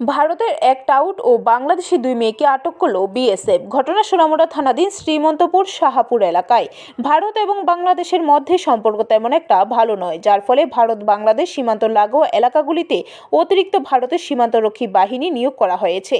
ভারতের এক টাউট ও বাংলাদেশি দুই মেয়েকে আটক করল বিএসএফ। ঘটনা সোনামুড়া থানাধীন শ্রীমন্তপুর শাহাপুর এলাকায়। ভারত এবং বাংলাদেশের মধ্যে সম্পর্ক তেমন একটা ভালো নয়, যার ফলে ভারত, বাংলাদেশ সীমান্ত লাগোয়া এলাকাগুলিতে অতিরিক্ত ভারতের সীমান্তরক্ষী বাহিনী নিয়োগ করা হয়েছে।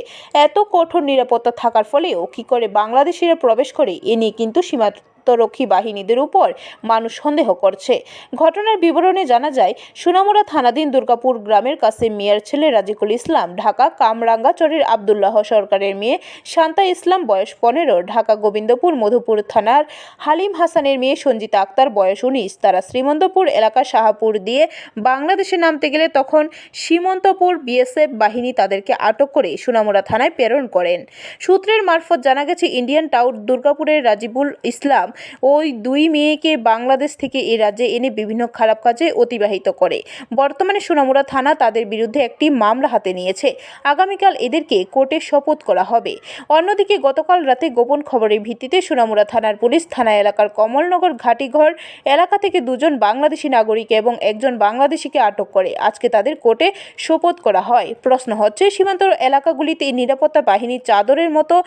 এত কঠোর নিরাপত্তা থাকার ফলেও কী করে বাংলাদেশিরা প্রবেশ করে, এ নিয়ে কিন্তু সীমান্ত রক্ষী বাহিনীদের উপর মানুষ সন্দেহ করছে। ঘটনার বিবরণে জানা যায়, সুনামুড়া থানাধীন দুর্গাপুর গ্রামের কাছে মিয়ার ছেলে রাজিকুল ইসলাম, ঢাকা কামরাঙ্গাচরের আবদুল্লাহ সরকারের মেয়ে শান্তা ইসলাম, বয়স পনেরো, ঢাকা গোবিন্দপুর মধুপুর থানার হালিম হাসানের মেয়ে সঞ্জিতা আক্তার, বয়স উনিশ। তারা শ্রীমন্তপুর এলাকা শাহাপুর দিয়ে বাংলাদেশে নামতে গেলে তখন সীমন্তপুর বিএসএফ বাহিনী তাদেরকে আটক করে সুনামুরা থানায় প্রেরণ করেন। সূত্রের মারফত জানা গেছে, ইন্ডিয়ান টাউট দুর্গাপুরের রাজিবুল ইসলাম ওই দুই মেয়েকে বাংলাদেশ থেকে এই রাজ্যে এনে বিভিন্ন খারাপ কাজে অতিবাহিত করে। বর্তমানে সোনামুড়া থানা তাদের বিরুদ্ধে একটি মামলা হাতে নিয়েছে। আগামীকাল এদেরকে কোর্টে শপথ করা হবে। অন্যদিকে গতকাল রাতে গোপন খবরের ভিত্তিতে সোনামুড়া থানার পুলিশ থানা এলাকার কমলনগর ঘাটিঘর এলাকা থেকে দুজন বাংলাদেশি নাগরিক এবং একজন বাংলাদেশিকে আটক করে। আজকে তাদের কোর্টে শপথ করা হয়। প্রশ্ন হচ্ছে, সীমান্ত এলাকাগুলিতে নিরাপত্তা বাহিনীর চাদরের মতো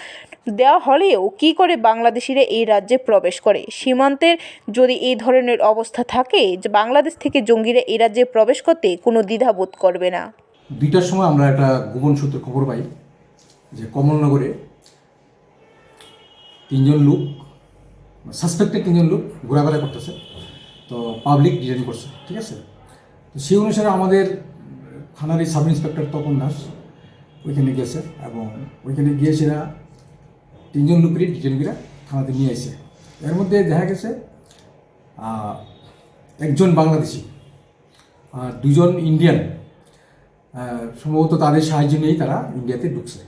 দেওয়া হলেও কি করে বাংলাদেশিরা এই রাজ্যে প্রবেশ করে। সীমান্তের যদি এই ধরনের অবস্থা থাকে, যে বাংলাদেশ থেকে জঙ্গিরা এ রাজ্যে প্রবেশ করতে কোনো দ্বিধাবোধ করবে না। দুইটার সময় আমরা একটা গোপন সূত্রে খবর পাই যে কমলনগরে তিনজন লোক সাসপেক্টেড তিনজন লোক ঘোরাফেরা করতেছে। তো পাবলিক ডিটেন করছে, ঠিক আছে? তো সেই অনুসারে আমাদের থানার সাব ইন্সপেক্টর তপন দাস ওইখানে গেছে এবং ওইখানে গিয়ে সেরা তিনজন লোকেরই ডিটেন করে থানাতে নিয়ে এসে এর মধ্যে দেখা গেছে একজন বাংলাদেশি, আর দুজন ইন্ডিয়ান সম্ভবত তাদের সাহায্য নিয়েই তারা ইন্ডিয়াতে ঢুকছে।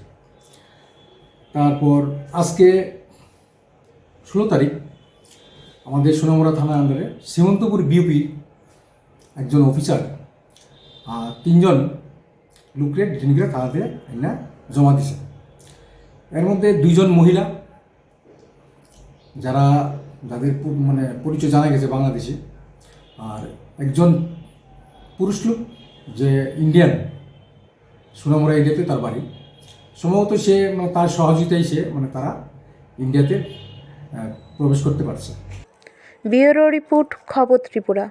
তারপর আজকে ষোলো তারিখ, আমাদের সোনামুড়া থানার আন্ডারে সীমন্তপুর বিউপি একজন অফিসার, আর তিনজন লুকরে ডিটেনগুলো থানাতে আইনা জমা দিছে এর মধ্যে দুইজন মহিলা যারা যাদের মানে পরিচয় জানা গেছে বাংলাদেশে, আর একজন পুরুষ লোক যে ইন্ডিয়ান সুনামরা ইন্ডিয়াতে তার বাড়ি। সম্ভবত সে মানে তার সহযোগিতায় সে মানে তারা ইন্ডিয়াতে প্রবেশ করতে পারছে। ব্যুরো রিপোর্ট খবর ত্রিপুরা।